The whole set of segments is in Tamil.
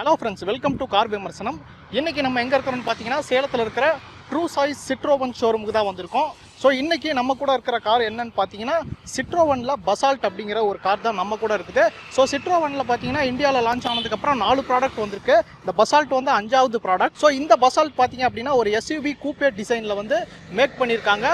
Hello friends welcome to car விமர்சனம் இன்னைக்கு நம்ம எங்கே இருக்கிறோம்னு பார்த்தீங்கன்னா சேலத்தில் இருக்கிற ட்ரூ சாய்ஸ் சிட்ரோவன் ஷோரூமுக்கு தான் வந்திருக்கோம். ஸோ இன்றைக்கி நம்ம கூட இருக்கிற கார் என்னன்னு பார்த்தீங்கன்னா சிட்ரோவனில் பசால்ட் அப்படிங்கிற ஒரு கார் தான் நம்ம கூட இருக்குது. ஸோ சிட்ரோவனில் பார்த்தீங்கன்னா இந்தியாவில் லான்ச் ஆனதுக்கப்புறம் நாலு ப்ராடக்ட் வந்திருக்கு. இந்த பசால்ட் வந்து அஞ்சாவது ப்ராடக்ட் ஸோ இந்த பசால்ட் பார்த்தீங்க அப்படின்னா ஒரு எஸ்யூவி கூப்பே டிசைனில் வந்து மேக் பண்ணியிருக்காங்க.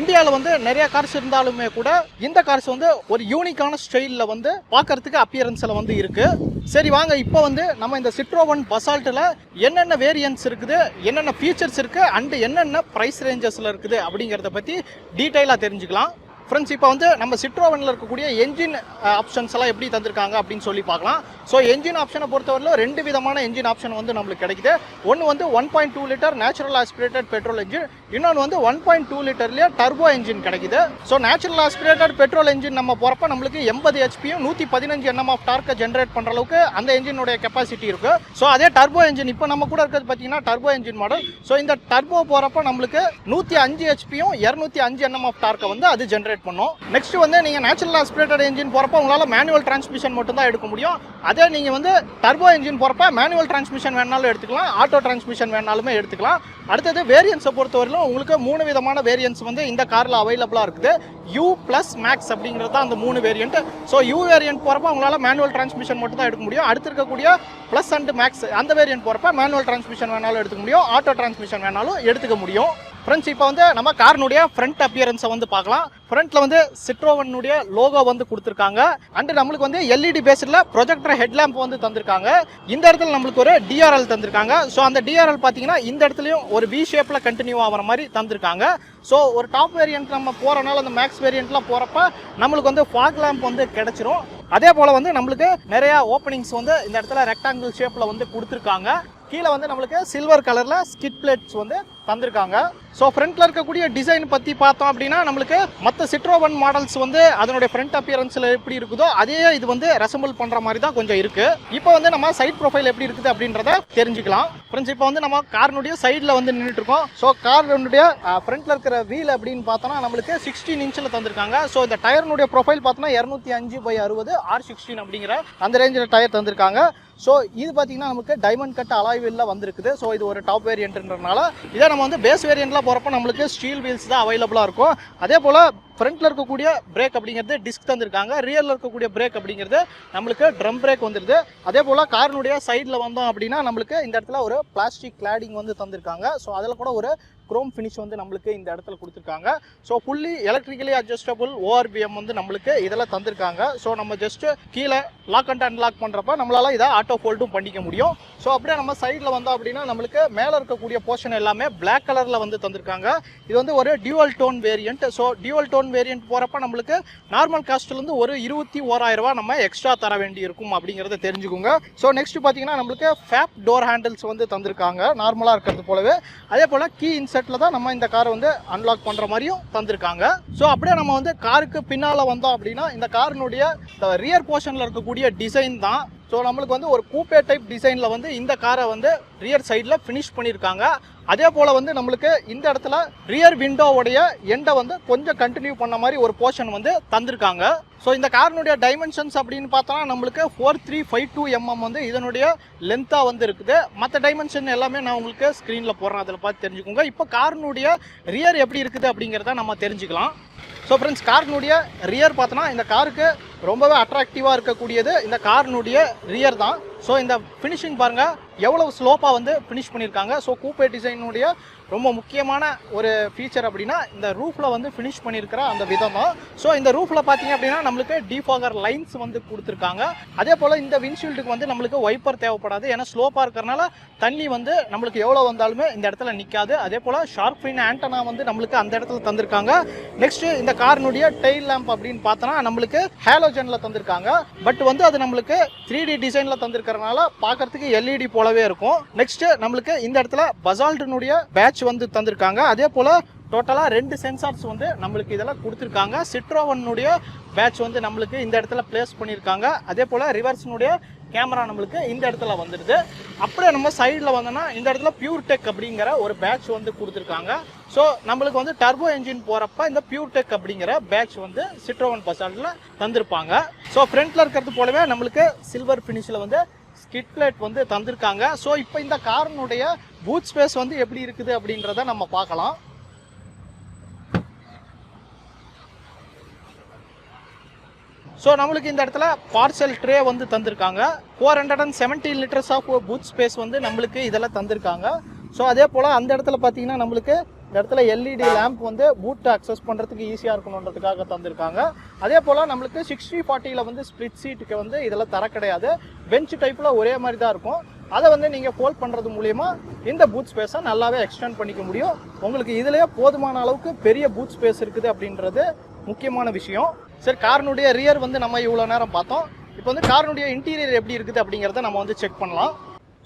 இந்தியாவில் வந்து நிறைய கார்ஸ் இருந்தாலுமே கூட இந்த கார்ஸ் வந்து ஒரு யூனிக்கான ஸ்டைலில் வந்து பார்க்கறதுக்கு அப்பியரன்ஸில் வந்து இருக்குது சரி வாங்க இப்போ வந்து நம்ம இந்த சிட்ரோவன் பசால்ட்டில் என்னென்ன வேரியன்ட்ஸ் இருக்குது என்னென்ன ஃபீச்சர்ஸ் இருக்குது அண்டு என்னென்ன ப்ரைஸ் ரேஞ்சஸில் இருக்குது அப்படிங்கிறத பற்றி டீட்டெயிலாக தெரிஞ்சுக்கலாம். ஃப்ரெண்ட்ஸ் இப்போ வந்து நம்ம சிட்ரோவனில் இருக்கக்கூடிய என்ஜின் ஆப்ஷன்ஸ் எல்லாம் எப்படி தந்திருக்காங்க அப்படின்னு சொல்லி பார்க்கலாம். ஸோ என்ஜின் ஆப்ஷனை பொறுத்தவரையிலும் ரெண்டு விதமான என்ஜின் ஆப்ஷன் வந்து நம்மளுக்கு கிடைக்குது. ஒன்று வந்து one point two litre natural aspirated petrol engine இன்னொன்று வந்து ஒன் பாயிண்ட் டூ லிட்டர்லேயே டர்போ என்ஜின் கிடைக்குது. So natural aspirated petrol engine நம்ம போகிறப்ப நம்மளுக்கு எண்பது ஹெச்பியும் நூற்றி பதினஞ்சு என்எம் ஆஃப் டார்க்கை ஜென்ரேட் பண்ணுற அளவுக்கு அந்த என்ஜினுடைய கெப்பாசிட்டி இருக்குது ஸோ அதே டர்போ என்ஜின் இப்போ நம்ம கூட இருக்கிறது பார்த்தீங்கன்னா டர்போ என்ஜின் மாடல் ஸோ இந்த டர்போ போகிறப்ப நம்மளுக்கு நூற்றி அஞ்சு ஹெச்பியும் இரநூத்தி அஞ்சு என்எம் ஆஃப் டார்க்கை வந்து அது ஜென்ரேட் பண்ணும். நெக்ஸ்ட் வந்து நீங்கள் நேச்சுரல் ஆஸ்பிரேட்டட் என்ஜின் போகிறப்ப உங்களால் மேனுவல் டிரான்ஸ்மிஷன் மட்டும் தான் எடுக்க முடியும். அதே நீங்கள் வந்து டர்போ என்ஜின் போகிறப்ப மேனுவல் டிரான்ஸ்மிஷன் வேணாலும் எடுத்துக்கலாம். ஆட்டோ டிரான்ஸ்மிஷன் வேணாலுமே எடுத்துக்கலாம். அடுத்தது வேரியன்ஸை பொறுத்தவரையிலும் உங்களுக்கு மூணு விதமான வேரியன்ஸ் வந்து இந்த காரில் அவைலபிளாக இருக்குது. யூ ப்ளஸ் மேக்ஸ் அப்படிங்கிறது தான் அந்த மூணு வேரியன்ட் ஸோ யூ வேரியன்ட் போகிறப்ப உங்களால் மேனுவல் டிரான்ஸ்மிஷன் மட்டும் தான் எடுக்க முடியும். அடுத்து இருக்கக்கூடிய ப்ளஸ் அண்ட் மேக்ஸ் அந்த வேரியன்ட் போகிறப்ப மேனுவல் டிரான்ஸ்மிஷன் வேணாலும் எடுத்துக்க முடியும். ஆட்டோ டிரான்ஸ்மிஷன் வேணாலும் எடுத்துக்க முடியும். ஃப்ரெண்ட்ஸ் இப்போ வந்து நம்ம காரினுடைய ஃப்ரண்ட் அப்பியரன்ஸை வந்து பார்க்கலாம். ஃப்ரண்ட்டில் வந்து சிட்ரோவனுடைய லோகோ வந்து கொடுத்துருக்காங்க. அண்டு நம்மளுக்கு வந்து எல்இடி பேஸ்டில் ப்ரொஜெக்டர் ஹெட்லாம்ப் வந்து தந்திருக்காங்க. இந்த இடத்துல நம்மளுக்கு ஒரு டிஆர்எல் தந்திருக்காங்க. ஸோ அந்த டிஆர்எல் பார்த்தீங்கன்னா இந்த இடத்துலையும் ஒரு வி ஷேப்பில் கண்டினியூ ஆகிற மாதிரி தந்திருக்காங்க. ஸோ ஒரு டாப் வேரியன்ட் நம்ம போகிறனால அந்த மேக்ஸ் வேரியண்ட்லாம் போகிறப்ப நம்மளுக்கு வந்து ஃபாக் லேம்ப் வந்து கிடச்சிரும். அதே போல் வந்து நம்மளுக்கு நிறையா ஓப்பனிங்ஸ் வந்து இந்த இடத்துல ரெக்டாங்கிள் ஷேப்பில் வந்து கொடுத்துருக்காங்க. கீழே வந்து நம்மளுக்கு சில்வர் கலரில் ஸ்கிட் பிளேட்ஸ் வந்து தந்திருக்காங்க. ஸோ ஃப்ரண்ட்டில் இருக்கக்கூடிய டிசைன் பற்றி பார்த்தோம் அப்படின்னா நம்மளுக்கு மற்ற சிட்ரோவன் மாடல்ஸ் வந்து அதனுடைய ஃப்ரண்ட் அப்பியரன்ஸில் எப்படி இருக்குதோ அதே இது வந்து ரெசம்பிள் பண்ணுற மாதிரி தான் கொஞ்சம் இருக்குது இப்போ வந்து நம்ம சைட் ப்ரொஃபைல் எப்படி இருக்குது அப்படின்றத தெரிஞ்சுக்கலாம். ஃப்ரெண்ட்ஸ் இப்போ வந்து நம்ம காரினுடைய சைடில் வந்து நின்றுட்டு இருக்கோம் ஸோ காரினுடைய ஃப்ரண்ட்டில் இருக்கிற வீல் அப்படின்னு பார்த்தோன்னா நம்மளுக்கு சிக்ஸ்டீன் இன்ச்சில் தந்திருக்காங்க. ஸோ இந்த டயர்னுடைய ப்ரொஃபைல் பார்த்தோன்னா இரநூத்தி அஞ்சு பை அறுபது ஆர் சிக்ஸ்டீன் அப்படிங்கிற அந்த ரேஞ்சில் டயர் தந்திருக்காங்க. ஸோ இது பார்த்தீங்கன்னா நமக்கு டைமண்ட் கட் அலாய்வில் வந்திருக்குது. ஸோ இது ஒரு டாப் வேரியன்ட்ன்றனால இதை நம்ம வந்து பேஸ் வேரியண்ட்லாம் போகிறப்ப நம்மளுக்கு ஸ்டீல் வீல்ஸ் தான் அவைலபிளாக இருக்கும். அதே போல் ஃப்ரண்ட்டில் இருக்கக்கூடிய பிரேக் அப்படிங்கிறது டிஸ்க் தந்திருக்காங்க. ரியலில் இருக்கக்கூடிய பிரேக் அப்படிங்கிறது நம்மளுக்கு ட்ரம் பிரேக் வந்துடுது அதே போல் காரினுடைய சைடில் வந்தோம் அப்படின்னா நம்மளுக்கு இந்த இடத்துல ஒரு பிளாஸ்டிக் கிளாடிங் வந்து தந்திருக்காங்க. ஸோ அதில் கூட ஒரு குரோம் ஃபினிஷ் வந்து நம்மளுக்கு இந்த இடத்துல கொடுத்துருக்காங்க. So fully electrically adjustable ORVM வந்து நம்மளுக்கு இதெல்லாம் தந்திருக்காங்க. ஸோ நம்ம ஜஸ்ட் கீழே லாக் அண்ட் அன்லாக் பண்ணுறப்ப நம்மளால் இதை ஆட்டோ ஃபோல்டும் பண்ணிக்க முடியும். ஸோ அப்படியே நம்ம சைடில் வந்தோம் அப்படின்னா நம்மளுக்கு மேலே இருக்கக்கூடிய போர்ஷன் எல்லாமே பிளாக் கலரில் வந்து தந்திருக்காங்க. இது வந்து ஒரு dual tone variant so dual tone variant போகிறப்ப நம்மளுக்கு நார்மல் காஸ்ட்லேருந்து ஒரு இருபத்தி ஓராயிரம் நம்ம எக்ஸ்ட்ரா தர வேண்டி இருக்கும் அப்படிங்கிறத தெரிஞ்சுக்கோங்க. ஸோ நெக்ஸ்ட் பார்த்தீங்கன்னா நம்மளுக்கு ஃபேப் டோர் ஹேண்டில்ஸ் வந்து தந்திருக்காங்க. நார்மலாக இருக்கிறது போலவே. அதே போல் கீ செட்டில் தான் நம்ம இந்த காரை வந்து அன்லாக் பண்ணுற மாதிரியும் தந்திருக்காங்க. ஸோ அப்படியே நம்ம வந்து காருக்கு பின்னால் வந்தோம் அப்படின்னா இந்த காரினுடைய இந்த ரியர் போர்ஷனில் இருக்கக்கூடிய டிசைன் தான் ஸோ நம்மளுக்கு வந்து ஒரு கூப்பே டைப் டிசைனில் வந்து இந்த காரை வந்து ரியர் சைடில் ஃபினிஷ் பண்ணியிருக்காங்க. அதே போல் வந்து நம்மளுக்கு இந்த இடத்துல ரியர் விண்டோவுடைய எண்டை வந்து கொஞ்சம் கண்டினியூ பண்ண மாதிரி ஒரு போர்ஷன் வந்து தந்திருக்காங்க. ஸோ இந்த காரினுடைய டைமென்ஷன்ஸ் அப்படின்னு பார்த்தோன்னா நம்மளுக்கு four three five two MM வந்து இதனுடைய லென்த்தாக வந்து இருக்குது. மற்ற டைமென்ஷன் எல்லாமே நான் உங்களுக்கு ஸ்க்ரீனில் போடுறேன். அதில் பார்த்து தெரிஞ்சுக்கோங்க. இப்போ காரினுடைய ரியர் எப்படி இருக்குது அப்படிங்கிறத நம்ம தெரிஞ்சுக்கலாம். ஸோ ஃப்ரெண்ட்ஸ் காரினுடைய ரியர் பார்த்தோன்னா இந்த காருக்கு ரொம்பவே அட்ராக்டிவாக இருக்கக்கூடியது. இந்த காரினுடைய ரியர் தான். ஸோ இந்த ஃபினிஷிங் பாருங்கள் எவ்வளோ ஸ்லோப்பாக வந்து ஃபினிஷ் பண்ணியிருக்காங்க ஸோ கூப்பே டிசைனுடைய ரொம்ப முக்கியமான ஒரு ஃபீச்சர் அப்படின்னா இந்த ரூஃபில் வந்து ஃபினிஷ் பண்ணியிருக்கிற அந்த விதம் தான் ஸோ இந்த ரூஃபில் பார்த்தீங்க அப்படின்னா நம்மளுக்கு டீஃபாகர் லைன்ஸ் வந்து கொடுத்துருக்காங்க. அதே போல் இந்த விண்ட்ஷீல்டுக்கு வந்து நம்மளுக்கு வைப்பர் தேவைப்படாது. ஏன்னா ஸ்லோப்பாக இருக்கிறனால தண்ணி வந்து நம்மளுக்கு எவ்வளோ வந்தாலுமே இந்த இடத்துல நிற்காது அதே போல் ஷார்ப் ஃபின் ஆண்டனா வந்து நம்மளுக்கு அந்த இடத்துல தந்திருக்காங்க. நெக்ஸ்ட்டு இந்த காரினுடைய டெயில் லேம்ப் அப்படின்னு பார்த்தோன்னா நம்மளுக்கு ஹேலோஜனில் தந்திருக்காங்க. பட் வந்து அது நம்மளுக்கு த்ரீ டி டிசைனில் இருக்கிறனால பார்க்கறதுக்கு எல்இடி போலவே இருக்கும். நெக்ஸ்ட் நம்மளுக்கு இந்த இடத்துல பசால்டினுடைய பேட்ச் வந்து தந்திருக்காங்க. அதே போல் டோட்டலாக ரெண்டு சென்சார்ஸ் வந்து நம்மளுக்கு இதெல்லாம் கொடுத்துருக்காங்க. சிட்ரோவனுடைய பேட்ச் வந்து நம்மளுக்கு இந்த இடத்துல பிளேஸ் பண்ணியிருக்காங்க. அதே போல் ரிவர்ஸ்னுடைய கேமரா நம்மளுக்கு இந்த இடத்துல வந்துடுது. அப்படியே நம்ம சைடில் வந்தோம்னா இந்த இடத்துல பியூர் டெக் அப்படிங்கிற ஒரு பேட்ச் வந்து கொடுத்துருக்காங்க. ஸோ நம்மளுக்கு வந்து டர்போ என்ஜின் போகிறப்ப இந்த பியூர் டெக் அப்படிங்கிற பேட்ச் வந்து சிட்ரோவன் பசால்ட்டில் தந்திருப்பாங்க. ஸோ ஃப்ரண்ட்டில் இருக்கிறது போலவே நம்மளுக்கு சில்வர் ஃபினிஷில் வந்து ஸ்கிட்லெட் வந்து தந்திருக்காங்க. ஸோ இப்போ இந்த காரினுடைய பூட் ஸ்பேஸ் வந்து எப்படி இருக்குது அப்படின்றத நம்ம பார்க்கலாம். ஸோ நம்மளுக்கு இந்த இடத்துல பார்சல் ட்ரே வந்து தந்திருக்காங்க. Four hundred and seventy litres of boot space வந்து நம்மளுக்கு இதெல்லாம் தந்திருக்காங்க. ஸோ அதே போல் அந்த இடத்துல பார்த்தீங்கன்னா நம்மளுக்கு இந்த இடத்துல எல்இடி லேம்ப் வந்து பூட்டை அக்சஸ் பண்ணுறதுக்கு ஈஸியாக இருக்கணுன்றதுக்காக தந்திருக்காங்க. அதே போல் நம்மளுக்கு சிக்ஸ்டி ஃபார்ட்டியில் வந்து ஸ்ப்ளிட் சீட்டுக்கு வந்து இதெல்லாம் தர கிடையாது. பெஞ்ச் டைப்பில் ஒரே மாதிரி தான் இருக்கும். அதை வந்து நீங்கள் ஃபோல்ட் பண்ணுறது மூலிமா இந்த பூட் ஸ்பேஸை நல்லாவே எக்ஸ்டெண்ட் பண்ணிக்க முடியும். உங்களுக்கு இதுலேயே போதுமான அளவுக்கு பெரிய பூட் ஸ்பேஸ் இருக்குது அப்படின்றது முக்கியமான விஷயம். சரி காரினுடைய ரியர் வந்து நம்ம இவ்வளோ நேரம் பார்த்தோம். இப்போ வந்து காரினுடைய இன்டீரியர் எப்படி இருக்குது அப்படிங்கிறத நம்ம வந்து செக் பண்ணலாம்.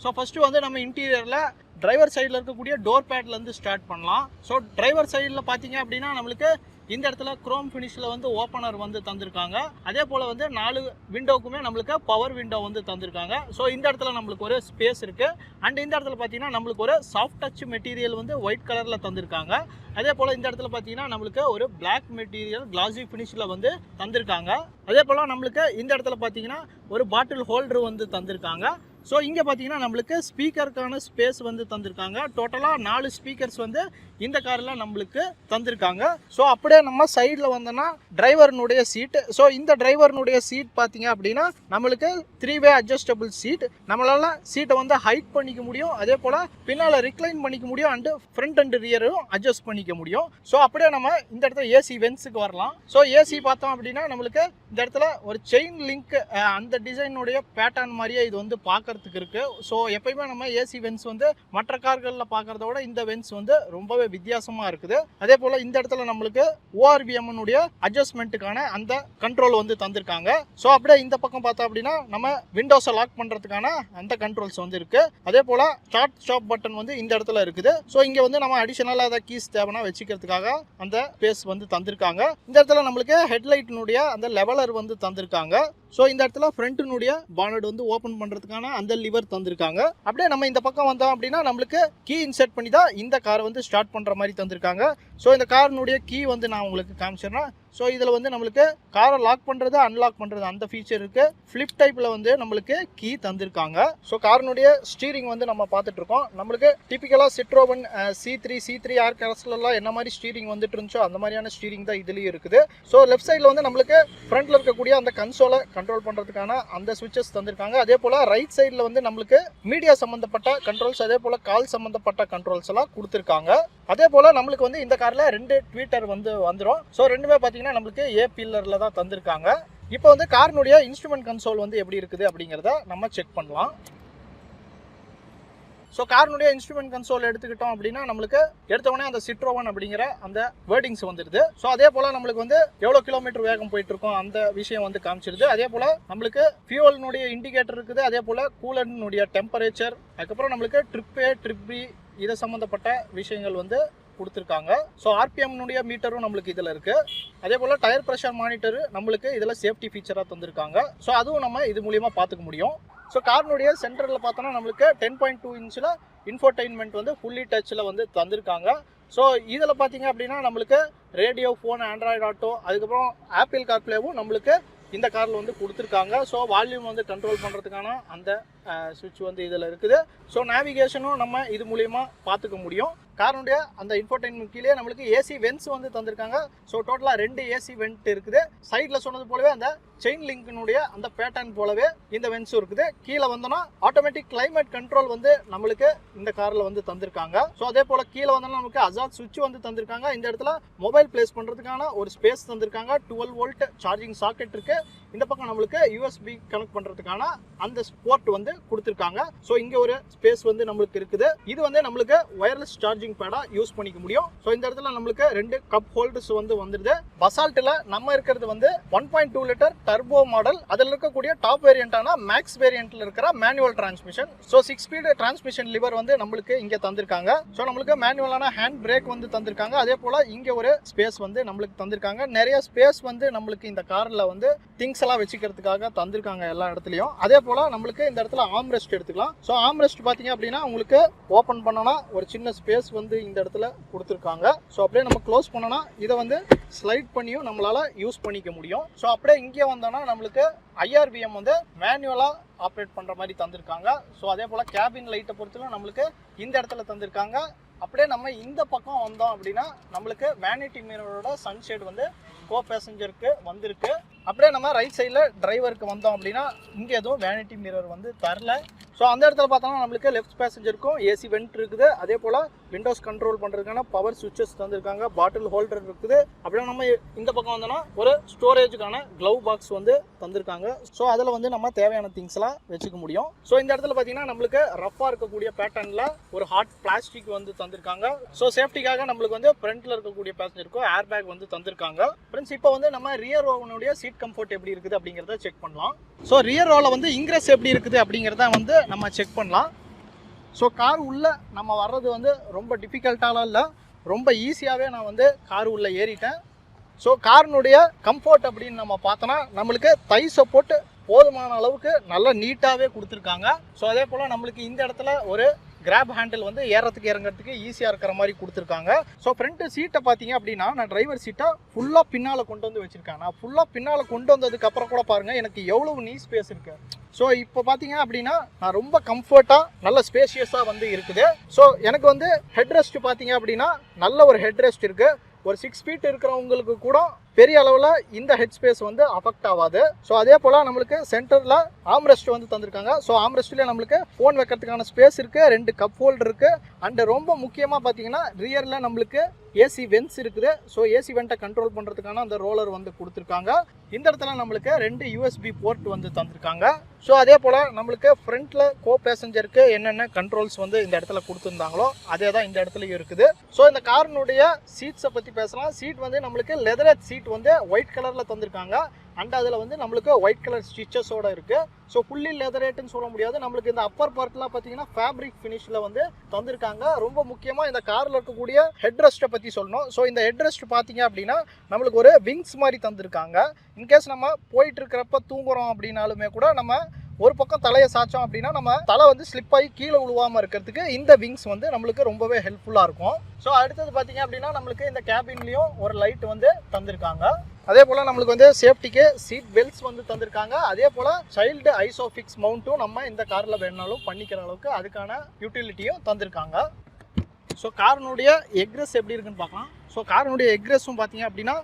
ஸோ ஃபஸ்ட்டு வந்து நம்ம இன்டீரியரில் டிரைவர் சைடில் இருக்கக்கூடிய டோர் பேட்லேருந்து ஸ்டார்ட் பண்ணலாம். ஸோ டிரைவர் சைடில் பார்த்தீங்க அப்படின்னா நம்மளுக்கு இந்த இடத்துல குரோம் ஃபினிஷில் வந்து ஓப்பனர் வந்து தந்திருக்காங்க. அதே போல் வந்து நாலு விண்டோக்குமே நம்மளுக்கு பவர் விண்டோ வந்து தந்திருக்காங்க. ஸோ இந்த இடத்துல நம்மளுக்கு ஒரு ஸ்பேஸ் இருக்குது அண்ட் இந்த இடத்துல பார்த்தீங்கன்னா நம்மளுக்கு ஒரு சாஃப்ட் டச் மெட்டீரியல் வந்து ஒயிட் கலரில் தந்திருக்காங்க. அதே போல் இந்த இடத்துல பார்த்தீங்கன்னா நம்மளுக்கு ஒரு பிளாக் மெட்டீரியல் கிளாசி ஃபினிஷில் வந்து தந்திருக்காங்க. அதே போல் நம்மளுக்கு இந்த இடத்துல பார்த்தீங்கன்னா ஒரு பாட்டில் ஹோல்டர் வந்து தந்திருக்காங்க. ஸோ இங்கே பார்த்தீங்கன்னா நம்மளுக்கு ஸ்பீக்கருக்கான ஸ்பேஸ் வந்து தந்திருக்காங்க. டோட்டலாக நாலு ஸ்பீக்கர்ஸ் வந்து இந்த காரில் நம்மளுக்கு தந்திருக்காங்க. ஸோ அப்படியே நம்ம சைடில் வந்தோன்னா டிரைவர்னுடைய சீட்டு ஸோ இந்த டிரைவர்னுடைய சீட் பார்த்தீங்க அப்படின்னா நம்மளுக்கு த்ரீ வே அட்ஜஸ்டபிள் சீட் நம்மளால சீட்டை வந்து ஹைட் பண்ணிக்க முடியும். அதே போல் பின்னால் ரிக்ளைன் பண்ணிக்க முடியும் அண்டு ஃப்ரண்ட் அண்ட் ரியரும் அட்ஜஸ்ட் பண்ணிக்க முடியும். ஸோ அப்படியே நம்ம இந்த இடத்துல ஏசி வென்ஸுக்கு வரலாம். ஸோ ஏசி பார்த்தோம் அப்படின்னா நம்மளுக்கு இந்த இடத்துல ஒரு செயின் லிங்க் அந்த டிசைனுடைய பேட்டர்ன் மாதிரியே இது வந்து பார்க்க பார்க்குறதுக்கு இருக்குது ஸோ எப்பயுமே நம்ம ஏசி வென்ஸ் வந்து மற்ற கார்களில் பார்க்கறத விட இந்த வென்ஸ் வந்து ரொம்பவே வித்தியாசமாக இருக்குது. அதே போல் இந்த இடத்துல நம்மளுக்கு ஓஆர்பிஎம்னுடைய அட்ஜஸ்ட்மெண்ட்டுக்கான அந்த கண்ட்ரோல் வந்து தந்திருக்காங்க. ஸோ அப்படியே இந்த பக்கம் பார்த்தோம் அப்படின்னா நம்ம விண்டோஸை லாக் பண்ணுறதுக்கான அந்த கண்ட்ரோல்ஸ் வந்து இருக்குது அதே போல் ஸ்டார்ட் ஸ்டாப் பட்டன் வந்து இந்த இடத்துல இருக்குது. ஸோ இங்கே வந்து நம்ம அடிஷனலாக ஏதாவது கீஸ் தேவைன்னா வச்சுக்கிறதுக்காக அந்த ஸ்பேஸ் வந்து தந்திருக்காங்க. இந்த இடத்துல நம்மளுக்கு ஹெட்லைட்டினுடைய அந்த லெவலர் வந்து தந்திருக்காங்க. ஸோ இந்த இடத்துல ஃப்ரண்ட்டினுடைய பானட் வந்து ஓப்பன் பண்ணுறதுக்கான அந்த லிவர் தந்திருக்காங்க. அப்படியே நம்ம இந்த பக்கம் வந்தோம் அப்படின்னா நம்மளுக்கு கீ இன்செர்ட் பண்ணி தான் இந்த காரை வந்து ஸ்டார்ட் பண்ணுற மாதிரி தந்திருக்காங்க. ஸோ இந்த காரினுடைய கீ வந்து நான் உங்களுக்கு காமிச்சிடுறேன். ஸோ இதில் வந்து நம்மளுக்கு காரை லாக் பண்ணுறது அன்லாக் பண்ணுறது அந்த ஃபீச்சர் இருக்குது ஃப்ளிப் டைப்பில் வந்து நம்மளுக்கு கீ தந்திருக்காங்க. ஸோ காரனுடைய ஸ்டீரிங் வந்து நம்ம பார்த்துட்ருக்கோம் நம்மளுக்கு டிப்பிக்கலாக Citroen C three C three R கரஸ்லாம் என்ன மாதிரி ஸ்டீரிங் வந்துட்டு இருந்துச்சோ அந்த மாதிரியான ஸ்டீரிங் தான் இதுலேயும் இருக்குது. ஸோ லெஃப்ட் சைடில் வந்து நம்மளுக்கு ஃப்ரண்ட்டில் இருக்கக்கூடிய அந்த கன்சோலை கண்ட்ரோல் பண்ணுறதுக்கான அந்த சுவிச்சஸ் தந்திருக்காங்க. அதே போல் ரைட் சைடில் வந்து நம்மளுக்கு மீடியா சம்மந்தப்பட்ட கண்ட்ரோல்ஸ் அதே போல் கால் சம்மந்தப்பட்ட கண்ட்ரோல்ஸ் எல்லாம் கொடுத்துருக்காங்க. அதே போல் நம்மளுக்கு வந்து இந்த காரில் ரெண்டு ட்வீட்டர் வந்து வந்துடும் ஸோ ரெண்டுமே பார்த்தீங்கன்னா நம்மளுக்கு ஏ பில்லரில் தான் தந்திருக்காங்க. இப்போ வந்து காரினுடைய இன்ஸ்ட்ருமெண்ட் கன்சோல் வந்து எப்படி இருக்குது அப்படிங்கிறத நம்ம செக் பண்ணலாம். ஸோ காரினுடைய இன்ஸ்ட்ருமெண்ட் கன்சோல் எடுத்துக்கிட்டோம் அப்படின்னா நம்மளுக்கு எடுத்த உடனே அந்த சிட்ரோவன் அப்படிங்கிற அந்த வேர்டிங்ஸ் வந்துடுது ஸோ அதே போல் நம்மளுக்கு வந்து எவ்வளோ கிலோமீட்டர் வேகம் போயிட்டு இருக்கோம் அந்த விஷயம் வந்து காமிச்சிருது. அதே போல் நம்மளுக்கு ஃபியூவலினுடைய இண்டிகேட்டர் இருக்குது. அதே போல் கூலனுடைய டெம்பரேச்சர் அதுக்கப்புறம் நம்மளுக்கு ட்ரிப் ஏ ட்ரிப் பி இதை சம்மந்தப்பட்ட விஷயங்கள் வந்து கொடுத்துருக்காங்க. ஸோ ஆர்பிஎம்னுடைய மீட்டரும் நம்மளுக்கு இதில் இருக்குது அதே போல் டயர் ப்ரெஷர் மானிட்டரு நம்மளுக்கு இதில் சேஃப்டி ஃபீச்சராக தந்திருக்காங்க. ஸோ அதுவும் நம்ம இது மூலியமாக பார்த்துக்க முடியும். ஸோ கார்னுடைய சென்டரில் பார்த்தோன்னா நம்மளுக்கு டென் பாயிண்ட் டூ இன்ச்சில் இன்ஃபோர்டைன்மெண்ட் வந்து ஃபுல்லி டச்சில் வந்து தந்திருக்காங்க. ஸோ இதில் பார்த்தீங்க அப்படின்னா நம்மளுக்கு ரேடியோ ஃபோன் ஆண்ட்ராய்டு ஆட்டோ அதுக்கப்புறம் ஆப்பிள் கார்ப்ளேவும் நம்மளுக்கு இந்த காரில் வந்து கொடுத்துருக்காங்க. ஸோ வால்யூம் வந்து கண்ட்ரோல் பண்ணுறதுக்கான அந்த சுவிட்ச் வந்து இதில் இருக்குது. ஸோ நேவிகேஷனும் நம்ம இது மூலயமா பார்த்துக்க முடியும். காரனுடைய அந்த இன்ஃபோர்டைன்மெண்ட் கீழே நம்மளுக்கு ஏசி வென்ஸ் வந்து தந்திருக்காங்க. ஸோ டோட்டலாக ரெண்டு ஏசி வென்ட் இருக்குது. சைடில் சொன்னது போலவே அந்த செயின் லிங்கினுடைய அந்த பேட்டர்ன் போலவே இந்த வென்ஸும் இருக்குது. கீழே வந்தோம்னா ஆட்டோமேட்டிக் கிளைமேட் கண்ட்ரோல் வந்து நம்மளுக்கு இந்த காரில் வந்து தந்திருக்காங்க. ஸோ அதே போல் கீழே வந்தோம்னா நமக்கு அசாத் சுவிட்ச் வந்து தந்திருக்காங்க. இந்த இடத்துல மொபைல் பிளேஸ் பண்ணுறதுக்கான ஒரு ஸ்பேஸ் தந்திருக்காங்க. டுவெல் வோல்ட் சார்ஜிங் சாக்கெட் இருக்குது இந்த பக்கம் நம்மளுக்கு யூஎஸ்பி கனெக்ட் பண்ணுறதுக்கான அந்த ஸ்போர்ட் வந்து கொடுத்துருக்காங்க. ஸோ இங்கே ஒரு ஸ்பேஸ் வந்து நம்மளுக்கு இருக்குது. இது வந்து நம்மளுக்கு ஒயர்லெஸ் சார்ஜிங் பேடாக யூஸ் பண்ணிக்க முடியும். ஸோ இந்த இடத்துல நம்மளுக்கு ரெண்டு கப் ஹோல்டர்ஸ் வந்து வந்துருது. பசால்ட்டில் நம்ம இருக்கிறது வந்து one point two litre turbo model அதில் இருக்கக்கூடிய டாப் வேரியண்டான மேக்ஸ் வேரியண்ட்டில் இருக்கிற manual transmission so six speed transmission lever வந்து நம்மளுக்கு இங்கே தந்திருக்காங்க. ஸோ நம்மளுக்கு மேனுவலான ஹேண்ட் பிரேக் வந்து தந்திருக்காங்க. அதே போல் இங்கே ஒரு ஸ்பேஸ் வந்து நம்மளுக்கு தந்திருக்காங்க. நிறைய ஸ்பேஸ் வந்து நம்மளுக்கு இந்த காரில் வந்து திங்ஸ் எல்லாம் வச்சுக்கிறதுக்காக தந்திருக்காங்க எல்லா இடத்துலையும். அதே போல் நம்மளுக்கு இந்த இடத்துல ஆம் ரெஸ்ட் எடுத்துக்கலாம். ஸோ ஆம் ரெஸ்ட் பார்த்தீங்க அப்படின்னா உங்களுக்கு ஓப்பன் பண்ணோன்னா ஒரு சின்ன ஸ்பேஸ் வந்து இந்த இடத்துல கொடுத்துருக்காங்க. ஸோ அப்படியே நம்ம க்ளோஸ் பண்ணோன்னா இதை வந்து ஸ்லைட் பண்ணியும் நம்மளால யூஸ் பண்ணிக்க முடியும். ஸோ அப்படியே இங்கே வந்தோன்னா நம்மளுக்கு ஐஆர்பிஎம் வந்து மேனுவலாக ஆப்ரேட் பண்ணுற மாதிரி தந்திருக்காங்க. ஸோ அதே போல் கேபின் லைட்டை பொறுத்தவரை நம்மளுக்கு இந்த இடத்துல தந்திருக்காங்க. அப்படியே நம்ம இந்த பக்கம் வந்தோம் அப்படின்னா நம்மளுக்கு வேனிட்டி மீனரோட சன்ஷேட் வந்து கோ பேசஞ்சருக்கு வந்திருக்கு. அப்படியே நம்ம ரைட் சைடில் டிரைவருக்கு வந்தோம் அப்படின்னா இங்கே எதுவும் வேனிட்டி மிரர் வந்து தரல. ஸோ அந்த இடத்துல பார்த்தோம்னா நம்மளுக்கு லெஃப்ட் பேசஞ்சருக்கும் ஏசி வெண்ட் இருக்குது. அதே போல் விண்டோஸ் கண்ட்ரோல் பண்ணுறதுக்கான பவர் சுவிட்சஸ் தந்திருக்காங்க பாட்டில் ஹோல்டர் இருக்குது. அப்படியே நம்ம இந்த பக்கம் வந்தோம்னா ஒரு ஸ்டோரேஜுக்கான க்ளவ் பாக்ஸ் வந்து தந்திருக்காங்க. ஸோ அதில் வந்து நம்ம தேவையான திங்ஸ்லாம் வச்சுக்க முடியும். ஸோ இந்த இடத்துல பார்த்தீங்கன்னா நம்மளுக்கு ரஃப்பாக இருக்கக்கூடிய பேட்டர்னில் ஒரு ஹாட் பிளாஸ்டிக் வந்து தந்திருக்காங்க. ஸோ சேஃப்டிக்காக நம்மளுக்கு வந்து ஃப்ரண்ட்டில் இருக்கக்கூடிய பேசஞ்சருக்கும் ஏர் பேக் வந்து தந்திருக்காங்க. ஃப்ரெண்ட்ஸ் இப்போ வந்து நம்ம ரியர் ரோவனுடைய சீட் கம்ஃபர்ட் எப்படி இருக்குது அப்படிங்கிறத செக் பண்ணலாம். ஸோ ரியர் ரோவில் வந்து இங்கிரஸ் எப்படி இருக்குது அப்படிங்கிறத வந்து நம்ம செக் பண்ணலாம். ஸோ கார் உள்ளே நம்ம வர்றது வந்து ரொம்ப டிஃபிகல்ட்டாலாம் இல்லை. ரொம்ப ஈஸியாகவே நான் வந்து கார் உள்ளே ஏறிட்டேன். ஸோ காரினுடைய கம்ஃபர்ட் அப்படின்னு நம்ம பார்த்தோன்னா நம்மளுக்கு தை சப்போர்ட் போதுமான அளவுக்கு நல்லா நீட்டாகவே கொடுத்துருக்காங்க. ஸோ அதே போல் நம்மளுக்கு இந்த இடத்துல ஒரு கிராப் ஹேண்டில் வந்து ஏறத்துக்கு இறங்குறதுக்கு ஈஸியாக இருக்கிற மாதிரி கொடுத்துருக்காங்க. ஸோ ஃப்ரண்ட்டு சீட்டை பார்த்தீங்க அப்படின்னா நான் டிரைவர் சீட்டை ஃபுல்லாக பின்னால் கொண்டு வந்து வச்சுருக்கேன். நான் ஃபுல்லாக பின்னால் கொண்டு வந்ததுக்கு அப்புறம் கூட பாருங்கள் எனக்கு எவ்வளோ நீ ஸ்பேஸ் இருக்குது ஸோ இப்போ பார்த்தீங்க அப்படின்னா நான் ரொம்ப கம்ஃபர்ட்டாக நல்ல ஸ்பேஷியஸாக வந்து இருக்குது. ஸோ எனக்கு வந்து ஹெட் ரெஸ்ட் பார்த்தீங்க அப்படின்னா நல்ல ஒரு ஹெட் ரெஸ்ட் இருக்குது ஒரு சிக்ஸ் ஃபீட் இருக்கிறவங்களுக்கு கூட பெரிய அளவில் இந்த ஹெட் ஸ்பேஸ் வந்து அஃபெக்ட் ஆகாது. ஸோ அதே போல் நம்மளுக்கு சென்டரில் ஆம்ரெஸ்ட் வந்து தந்திருக்காங்க. ஸோ ஆம்ரெஸ்ட்லேயே நம்மளுக்கு ஃபோன் வைக்கிறதுக்கான ஸ்பேஸ் இருக்குது ரெண்டு கப் ஹோல்டர் இருக்குது அண்டு ரொம்ப முக்கியமாக பார்த்தீங்கன்னா ரியரில் நம்மளுக்கு ஏசி வென்ஸ் இருக்குது. ஸோ ஏசி வெண்ட்டை கண்ட்ரோல் பண்ணுறதுக்கான அந்த ரோலர் வந்து கொடுத்துருக்காங்க. இந்த இடத்துல நம்மளுக்கு ரெண்டு யூஎஸ்பி போர்ட் வந்து தந்திருக்காங்க. ஸோ அதே போல் நம்மளுக்கு ஃப்ரண்ட்டில் கோ பேசஞ்சருக்கு என்னென்ன கண்ட்ரோல்ஸ் வந்து இந்த இடத்துல கொடுத்துருந்தாங்களோ அதே தான் இந்த இடத்துலையும் இருக்குது. ஸோ இந்த காரினுடைய சீட்ஸை பற்றி பேசலாம். சீட் வந்து நம்மளுக்கு லெதரேட் சீட் வந்து ஒயிட் கலரில் தந்திருக்காங்க. அண்ட் அதில் வந்து நம்மளுக்கு ஒயிட் கலர் ஸ்டிச்சஸோட இருக்குது ஸோ ஃபுல்லி லெதரேட்டுன்னு சொல்ல முடியாது. நம்மளுக்கு இந்த அப்பர் பார்ட்லாம் பார்த்தீங்கன்னா ஃபேப்ரிக் ஃபினிஷில் வந்து தந்திருக்காங்க. ரொம்ப முக்கியமாக இந்த காரில் இருக்கக்கூடிய ஹெட் ரெஸ்ட்டை பற்றி சொல்லணும். ஸோ இந்த ஹெட் ரெஸ்ட் பார்த்தீங்க அப்படின்னா நம்மளுக்கு ஒரு விங்ஸ் மாதிரி தந்திருக்காங்க. இன்கேஸ் நம்ம போயிட்டு இருக்கிறப்ப தூங்குறோம் அப்படின்னாலுமே கூட நம்ம ஒரு பக்கம் தலையை சாய்ச்சோம் அப்படின்னா நம்ம தலை வந்து ஸ்லிப் ஆகி கீழே விழுவாமல் இருக்கிறதுக்கு இந்த விங்ஸ் வந்து நம்மளுக்கு ரொம்பவே ஹெல்ப்ஃபுல்லாக இருக்கும். ஸோ அடுத்தது பார்த்தீங்க அப்படின்னா நம்மளுக்கு இந்த கேபின்லேயும் ஒரு லைட் வந்து தந்திருக்காங்க. அதே போல் நம்மளுக்கு வந்து சேஃப்டிக்கு சீட் பெல்ட்ஸ் வந்து தந்திருக்காங்க. அதே போல் சைல்டு ஐசோஃபிக்ஸ் மவுண்ட்டும் நம்ம இந்த காரில் வேணாலும் பண்ணிக்கிற அளவுக்கு அதுக்கான யூட்டிலிட்டியும் தந்திருக்காங்க. ஸோ காரினுடைய எக்ரெஸ் எப்படி இருக்குன்னு பார்க்கலாம். ஸோ காரினுடைய எக்ரஸும் பார்த்தீங்க அப்படின்னா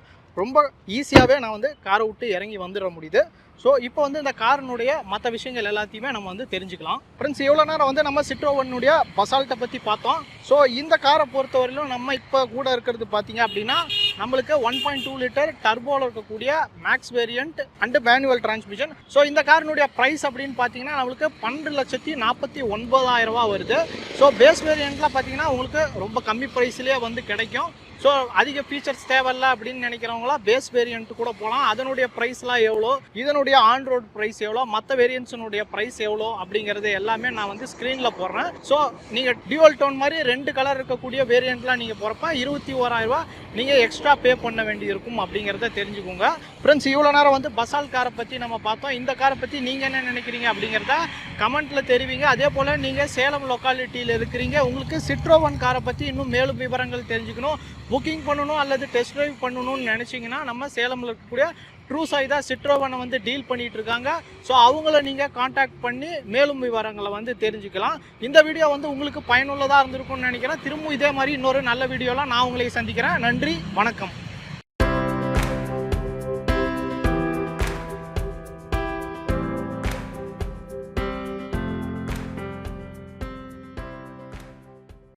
ரொம்ப ஈஸியாகவே நான் வந்து காரை விட்டு இறங்கி வந்துட முடியுது. ஸோ இப்போ வந்து இந்த காரினுடைய மற்ற விஷயங்கள் எல்லாத்தையுமே நம்ம வந்து தெரிஞ்சுக்கலாம். ஃப்ரெண்ட்ஸ் எவ்வளோ நேரம் வந்து நம்ம சிட்ரோவனுடைய பசால்ட்டை பற்றி பார்த்தோம். ஸோ இந்த காரை பொறுத்தவரையிலும் நம்ம இப்போ கூட இருக்கிறது பார்த்தீங்க அப்படின்னா நம்மளுக்கு ஒன் பாயிண்ட் டூ லிட்டர் டர்போவில் இருக்கக்கூடிய max variant and manual transmission so இந்த காரினுடைய ப்ரைஸ் அப்படின்னு பார்த்தீங்கன்னா நம்மளுக்கு பன்னெண்டு லட்சத்தி நாற்பத்தி ஒன்பதாயிரம் ரூபா வருது. ஸோ பேஸ் வேரியண்ட்லாம் பார்த்தீங்கன்னா உங்களுக்கு ரொம்ப கம்மி ப்ரைஸ்லேயே வந்து கிடைக்கும். ஸோ அதிக ஃபீச்சர்ஸ் தேவையில்ல அப்படின்னு நினைக்கிறவங்களா பேஸ் வேரியன்ட் கூட போகலாம் அதனுடைய ப்ரைஸ்லாம் எவ்வளோ? இதனுடைய ஆன் ரோட் ப்ரைஸ் எவ்வளோ? மற்ற வேரியன்ஸினுடைய ப்ரைஸ் எவ்வளோ? அப்படிங்கிறது எல்லாமே நான் வந்து ஸ்க்ரீனில் போடுறேன். ஸோ நீங்கள் டியூவல் டோன் மாதிரி ரெண்டு கலர் இருக்கக்கூடிய வேரியண்ட்லாம் நீங்கள் போகிறப்ப இருபத்தி ஓராயிரரூபா நீங்கள் எக்ஸ்ட்ரா பே பண்ண வேண்டியிருக்கும் அப்படிங்கிறத தெரிஞ்சுக்கோங்க. ஃப்ரெண்ட்ஸ் இவ்வளோ நேரம் வந்து பசால் காரை பற்றி நம்ம பார்த்தோம். இந்த காரை பற்றி நீங்கள் என்ன நினைக்கிறீங்க அப்படிங்கிறத கமெண்ட்டில் தெரிவிங்க. அதே போல் நீங்கள் சேலம் லொக்காலிட்டியில் இருக்கிறீங்க. உங்களுக்கு சிட்ரோவன் காரை பற்றி இன்னும் மேலும் விவரங்கள் தெரிஞ்சுக்கணும். புக்கிங் பண்ணணும் அல்லது டெஸ்ட் ட்ரைவ் பண்ணணும்னு நினச்சிங்கன்னா நம்ம சேலமில் இருக்கக்கூடிய ட்ரூ சாய்தா தான் சிட்ரோவனை வந்து டீல் பண்ணிகிட்டு இருக்காங்க. ஸோ அவங்கள நீங்கள் காண்டாக்ட் பண்ணி மேலும் விவரங்களை வந்து தெரிஞ்சுக்கலாம். இந்த வீடியோ வந்து உங்களுக்கு பயனுள்ளதாக இருந்திருக்கும்னு நினைக்கிறேன். திரும்பவும் இதே மாதிரி இன்னொரு நல்ல வீடியோலாம் நான் உங்களை சந்திக்கிறேன். நன்றி வணக்கம்.